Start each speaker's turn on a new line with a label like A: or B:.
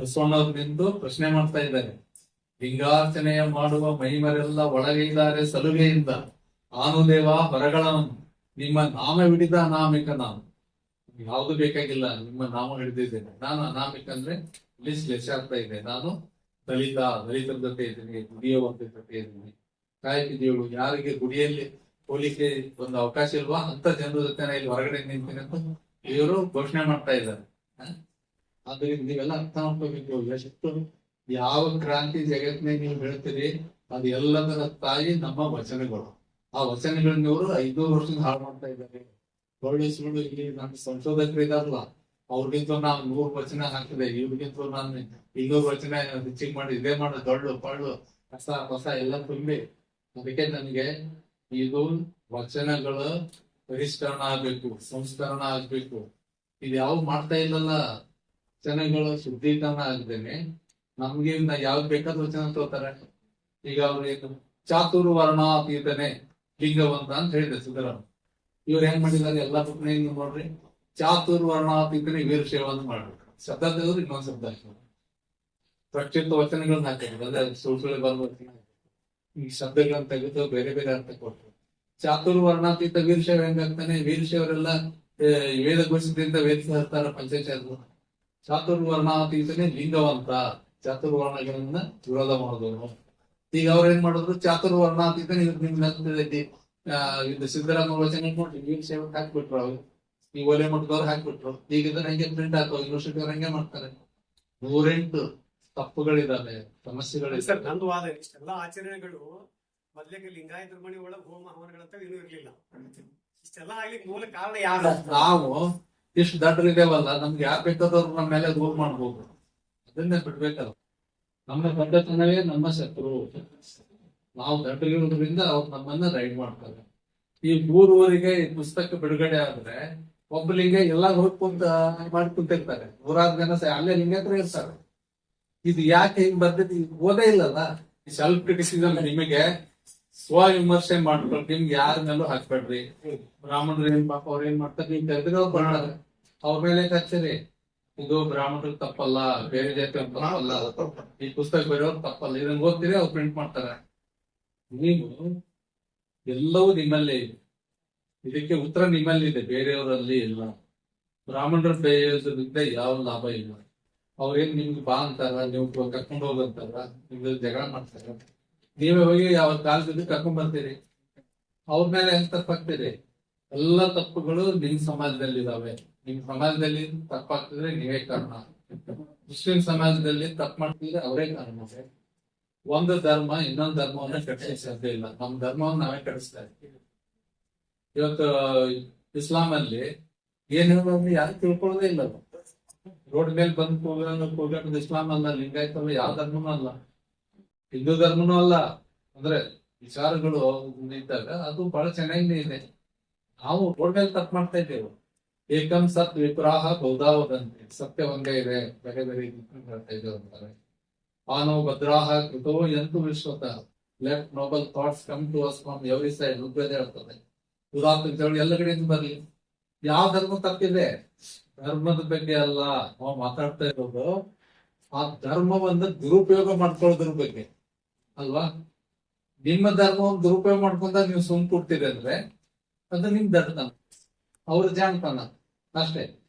A: ಬಸವಣ್ಣವ್ರು ನಿಂತು ಪ್ರಶ್ನೆ ಮಾಡ್ತಾ ಇದ್ದಾರೆ ಲಿಂಗಾರ್ಚನೆಯ ಮಾಡುವ ಮಹಿಮರೆಲ್ಲ ಒಳಗೈದಾರೆ ಸಲುಗೆಯಿಂದ. ಆನುದೇವ ಹೊರಗಳವನು ನಿಮ್ಮ ನಾಮ ಹಿಡಿದ ಅನಾಮಿಕ ನಾನು. ಯಾವುದು ಬೇಕಾಗಿಲ್ಲ, ನಿಮ್ಮ ನಾಮ ಹಿಡಿದಿದ್ದೇನೆ. ನಾನು ಅನಾಮಿಕ ಅಂದ್ರೆ ಲಿಸ್ಟ್ ಲೆಸ್ ಆಗ್ತಾ ಇದೆ. ನಾನು ದಲಿತ, ದಲಿತರ ಜೊತೆ ಇದ್ದೀನಿ ಗುಡಿಯುವಂತ ಜೊತೆ ಇದ್ದೀನಿ. ಕಾಯಕಿದೇವಳು ಯಾರಿಗೆ ಗುಡಿಯಲ್ಲಿ ಹೋಲಿಕೆ ಒಂದು ಅವಕಾಶ ಇಲ್ವಾ? ಅಂತ ಜನರ ಜೊತೆ ಇಲ್ಲಿ ಹೊರಗಡೆ ನಿಂತೀನಿ ಅಂತ ಇವರು ಘೋಷಣೆ ಮಾಡ್ತಾ ಇದ್ದಾರೆ? ಆದ್ದರಿಂದ ನೀವೆಲ್ಲ ಅರ್ಥ ಮಾಡ್ಕೋಬೇಕು ಎಷ್ಟು ಯಾವ ಕ್ರಾಂತಿ ಜಗತ್ತಿನ ನೀವು ಹೇಳ್ತೀರಿ, ಅದು ಎಲ್ಲದರ ತಾಯಿ ನಮ್ಮ ವಚನಗಳು. ಆ ವಚನಗಳನ್ನ ಇವರು ಐನೂರು ವರ್ಷದಿಂದ ಹಾಳು ಮಾಡ್ತಾ ಇದ್ದಾರೆ. ಸುಳ್ಳು ಇಲ್ಲಿ ನಮ್ಮ ಸಂಶೋಧಕರು ಇದಾರಲ್ಲ ಅವ್ರಿಗಿಂತ ನಾವು ನೂರು ವಚನ ಹಾಕಿದೆ ಇವ್ರಿಗಿಂತ ನಾನು ಇನ್ನೂರು ವಚನ ಹೆಚ್ಚಿಗೆ ಮಾಡಿ ಇದೇ ಮಾಡು, ದೊಡ್ಡ ಪಳ್ಳು ಕಸ, ಹೊಸ ಎಲ್ಲ ತುಂಬಿ. ಅದಕ್ಕೆ ನನಗೆ ಇದು ವಚನಗಳು ಪರಿಷ್ಕರಣ ಆಗ್ಬೇಕು, ಸಂಸ್ಕರಣ ಆಗ್ಬೇಕು. ಇದು ಯಾವ ಮಾಡ್ತಾ ಇಲ್ಲಲ್ಲ ವಚನಗಳು ಶುದ್ಧೀಕರಣ ಆಗದೇನೆ ನಮ್ಗಿಂತ ಯಾವ್ದು ಬೇಕಾದ್ರೂ ವಚನ ತೋತಾರೆ ಈಗ ಅವ್ರೇನು ಚಾತುರ್ ವರ್ಣಾತೀತನೆ ಲಿಂಗವಂತ ಅಂತ ಹೇಳಿದೆ ಸಿದ್ದರಾಮ ಇವ್ರು ಹೆಂಗ್ ಮಾಡಿದ್ದಾರೆ ಎಲ್ಲಾ ಪುಟ್ನೆ ಹಿಂಗ್ ನೋಡ್ರಿ. ಚಾತುರ್ ವರ್ಣಾತೀತನೆ ವೀರಶೈವ ಅಂತ ಮಾಡ್ಬೇಕು. ಶಬ್ದ ತೆಗೆದ್ರೆ ಇನ್ನೊಂದ್ ಶಬ್ದ ಪ್ರಕ್ಷಿಪ್ತ ವಚನಗಳನ್ನ ಹಾಕಿದ್ರು ಅಂದ್ರೆ ಸುಳ್ಸುಳಿ ಬರುವ ಈ ಶಬ್ದಗಳನ್ನ ತೆಗೆದು ಬೇರೆ ಬೇರೆ ಅರ್ಥ ಕೊಟ್ರು ಚಾತುರ್ ವರ್ಣಾತೀತ ವೀರಶೈವ ಹೆಂಗಾಗ್ತಾನೆ? ವೀರಶೈವರೆಲ್ಲ ವೇದ ಘೋಷದಿಂದ ವೇದಿಸ್ತಾರ ಪಂಚಾಯತ್ ಚಾತುರ್ ವರ್ಣಾತೀತನೇ ಲಿಂಗವಂತ ಚಾತುರ್ವರ್ಣಗಳನ್ನ ವಿರೋಧ ಮಾಡಿದವನು. ಈಗ ಅವ್ರ ಏನ್ ಮಾಡಿದ್ರು? ಚಾತುರ್ವರ್ಣಾತೀತ ನಿಮ್ಗೆ ಇದು ಸಿದ್ದರಾಮ ವಚನ ನೋಡ್ರಿ ವೀರ ಸೇವಕ್ ಹಾಕ್ಬಿಟ್ರು ಅವ್ರು. ಈ ಒಲೆ ಮಟ್ಟದವ್ರು ಹಾಕ್ಬಿಟ್ರು. ಈಗ ಇದನ್ನ ಹಂಗೆ ಪ್ರಿಂಟ್ ಹಾಕೋ ಯೂನಿವರ್ಸಿಟಿ ಅವ್ರು ಹಂಗೆ ಮಾಡ್ತಾರೆ. ನೂರೆಂಟು ತಪ್ಪುಗಳಿದಾವೆ ಸಮಸ್ಯೆಗಳಿದಾವೆ
B: ಸರ್ ನಂದು ವಾದ ಇಷ್ಟೆಲ್ಲ ಆಚರಣೆಗಳು ಮೊದ್ಲಿಗೆ ಲಿಂಗಾಯತ ಮಣಿ ಒಳಗೆ ಹೋಮ ಹವನಗಳಂತ ಏನೂ ಇರ್ಲಿಲ್ಲ. ಇಷ್ಟೆಲ್ಲ ಆಗ್ಲಿಕ್ಕೆ ಮೂಲ ಕಾರಣ ಯಾರು?
A: ನಾವು ಇಷ್ಟು ದಡ್ಡರಿದ್ದೇವಲ್ಲ ನಮ್ಗೆ ಯಾರು ಬೇಕಾದವ್ರು ನಮ್ಮ ಮೇಲೆ ದೂರ್ ಮಾಡ್ಬೋದು. ಅದನ್ನೇ ಬಿಡ್ಬೇಕಲ್ಲ. ನಮ್ಮ ದಡ್ಡತನವೇ ನಮ್ಮ ಶತ್ರು. ನಾವು ದಡ್ಡರಿರೋದ್ರಿಂದ ಅವ್ರು ನಮ್ಮನ್ನ ರೈಡ್ ಮಾಡ್ತಾರೆ. ಈ ಊರೂರಿಗೆ ಈ ಪುಸ್ತಕ ಬಿಡುಗಡೆ ಆದ್ರೆ ಒಬ್ಬಲಿಂಗೆ ಎಲ್ಲ ಹೋಗಿ ಮಾಡ್ಕೊಂತಿರ್ತಾರೆ. ಮಾಡಿ ಕುಂತಿರ್ತಾರೆ ನೂರಾರು ಜನ ಅಲ್ಲೇ ಅಲ್ಲೇ ಲಿಂಗೇತ್ರ ಇರ್ತಾರೆ. ಇದು ಯಾಕೆ ಹಿಂಗ್ ಬರ್ತೈತಿ ಓದೇ ಇಲ್ಲಲ್ಲ? ಸೆಲ್ಫ್ ಕ್ರಿಟಿಸಿಸಮ್ ನಿಮಗೆ ಸ್ವ ವಿಮರ್ಶೆ ಮಾಡ್ಕೊಂಡು ನಿಮ್ಗೆ ಯಾರ ಮೇಲೂ ಹಾಕ್ಬೇಡ್ರಿ. ಬ್ರಾಹ್ಮಣರು ಏನ್ ಪಾಪ ಅವ್ರ ಏನ್ ಮಾಡ್ತಾರೆ ನೀವು ತೆಗೆದ್ರೆ ಅವ್ರು ಬರೋಣ ಅವ್ರ ಮೇಲೆ ಕಚ್ಚರಿ. ಇದು ಬ್ರಾಹ್ಮಣರು ತಪ್ಪಲ್ಲ, ಬೇರೆ ಜಾತಿ ತಪ್ಪಲ್ಲ. ಈ ಪುಸ್ತಕ ಬರೆಯೋರು ತಪ್ಪಲ್ಲ. ಇದನ್ನ ಓದ್ತೀರಿ, ಅವ್ರು ಪ್ರಿಂಟ್ ಮಾಡ್ತಾರೆ. ನೀವು ಎಲ್ಲವೂ ನಿಮ್ಮಲ್ಲೇ ಇದೆ. ಇದಕ್ಕೆ ಉತ್ತರ ನಿಮ್ಮಲ್ಲಿ ಇದೆ ಬೇರೆಯವರಲ್ಲಿ ಇಲ್ಲ. ಬ್ರಾಹ್ಮಣರ ಬೇಯೋದ್ರಿಂದ ಯಾವ ಲಾಭ ಇಲ್ಲ. ಅವ್ರೇನ್ ನಿಮ್ಗೆ ಬಾ ಅಂತಾರ, ನೀವು ಕರ್ಕೊಂಡು ಹೋಗಂತಾರ ನಿಮ್ದು ಜಗಳ ಮಾಡ್ತಾರ. ನೀವೇ ಹೋಗಿ ಯಾವ ಕಾಲದಲ್ಲಿ ಕರ್ಕೊಂಡ್ ಬರ್ತೀರಿ? ಅವ್ರ ಮೇಲೆ ಹೆಂಗ್ ತಪ್ಪಾಗ್ತೀರಿ ಎಲ್ಲ ತಪ್ಪುಗಳು ನಿಮ್ ಸಮಾಜದಲ್ಲಿ ಇದಾವೆ ನಿಮ್ ಸಮಾಜದಲ್ಲಿ ತಪ್ಪಾಗ್ತಿದ್ರೆ ನೀವೇ ಕಾರಣ. ಮುಸ್ಲಿಂ ಸಮಾಜದಲ್ಲಿ ತಪ್ಪು ಮಾಡ್ತಿದ್ರೆ ಅವರೇ ಕಾರಣ. ಒಂದು ಧರ್ಮ, ಇನ್ನೊಂದು ಧರ್ಮವನ್ನ ಕಟ್ಟಿಸಿ ಸಾಧ್ಯ ಇಲ್ಲ. ನಮ್ ಧರ್ಮವನ್ನ ನಾವೇ ಕಟ್ಟಿಸ್ತಾ ಇದ್ದೀವಿ. ಇವತ್ತು ಇಸ್ಲಾಂ ಅಲ್ಲಿ ಏನ್ ಹೇಳೋದು ಯಾರು ತಿಳ್ಕೊಳ್ಳೋದೇ ಇಲ್ಲ ರೋಡ್ ಮೇಲೆ ಬಂದು ಕೂಗ ಕೂಗ ಇಸ್ಲಾಂ ಅಲ್ಲ ಲಿಂಗಾಯತ ಅಲ್ಲ ಯಾವ ಧರ್ಮನೂ ಅಲ್ಲ. ಹಿಂದೂ ಧರ್ಮನೂ ಅಲ್ಲ. ಅಂದ್ರೆ ವಿಚಾರಗಳು ಇದ್ದಾಗ ಅದು ಬಹಳ ಚೆನ್ನಾಗಿ ಇದೆ. ನಾವು ರೋಡ್ ಮೇಲೆ ತಪ್ಪು ಮಾಡ್ತಾ ಇದ್ದೇವೆ. ಏಕಂ ಸತ್ ವಿಪ್ರಾಹ ಗೌದಾವದಂತೆ. ಸತ್ಯ ಒಂದೇ ಇದೆ. ಬೇರೆ ಬೇರೆ ಹೇಳ್ತಾ ಇದ್ದೇವೆ ಅಂತಾರೆ. ಆನೋ ಭದ್ರಾಹ ಕೃತೋ ಎಂತು Vishwatha. Left noble thoughts come to us from every side Rigveda ಹೇಳ್ತದೆ. ಉದಾಹರಣೆ ಎಲ್ಲ ಕಡೆಯಿಂದ ಬರ್ಲಿ. ಯಾವ ಧರ್ಮ ತಪ್ಪಿದೆ? ಧರ್ಮದ ಬಗ್ಗೆ ಅಲ್ಲ. ನಾವು ಮಾತಾಡ್ತಾ ಇರೋದು ಆ ಧರ್ಮವನ್ನ ದುರುಪಯೋಗ ಮಾಡ್ಕೊಳ್ಳೋದ್ರ ಬಗ್ಗೆ. ಅಲ್ವಾ? ನಿಮ್ಮ ಧರ್ಮವನ್ನು ದುರುಪಯೋಗ ಮಾಡ್ಕೊಂತ ನೀವು ಸುಮ್ ಕೊಡ್ತೀರಿ ಅಂದ್ರೆ ಅದು ನಿಮ್ ಧರ್ಮ. ಅವ್ರ ಜಾಣತನ ಅಷ್ಟೇ.